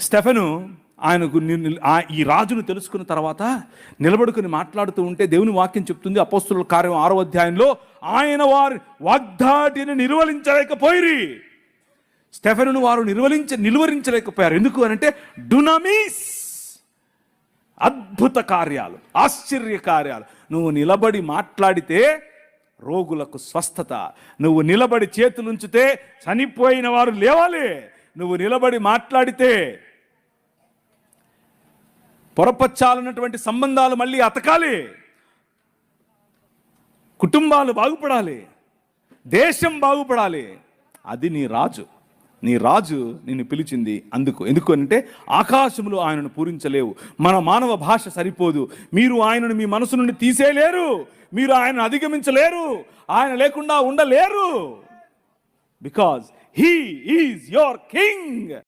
Stephen ఆయనకు ఈ రాజును తెలుసుకున్న తర్వాత నిలబడుకుని మాట్లాడుతూ ఉంటే దేవుని వాక్యం చెప్తుంది అపోస్తుల కార్యం ఆరో అధ్యాయంలో ఆయన వారి వాగ్దాటిని నిర్వహించలేకపోయిరి. స్టెఫెనును వారు నిర్వహించ నిలువరించలేకపోయారు. ఎందుకు అనంటే డునమీస్ అద్భుత కార్యాలు ఆశ్చర్య కార్యాలు. నువ్వు నిలబడి మాట్లాడితే రోగులకు స్వస్థత. నువ్వు నిలబడి చేతులుంచితే చనిపోయిన వారు లేవాలి. నువ్వు నిలబడి మాట్లాడితే పొరపచ్చాలన్నటువంటి సంబంధాలు మళ్ళీ అతకాలి. కుటుంబాలు బాగుపడాలి. దేశం బాగుపడాలి. అది నీ రాజు. నీ రాజు నిన్ను పిలిచింది అందుకు. ఎందుకు అంటే ఆకాశములు ఆయనను పూరించలేవు. మన మానవ భాష సరిపోదు. మీరు ఆయనను మీ మనసు నుండి తీసేయలేరు. మీరు ఆయనను అధిగమించలేరు. ఆయన లేకుండా ఉండలేరు. Because he is your king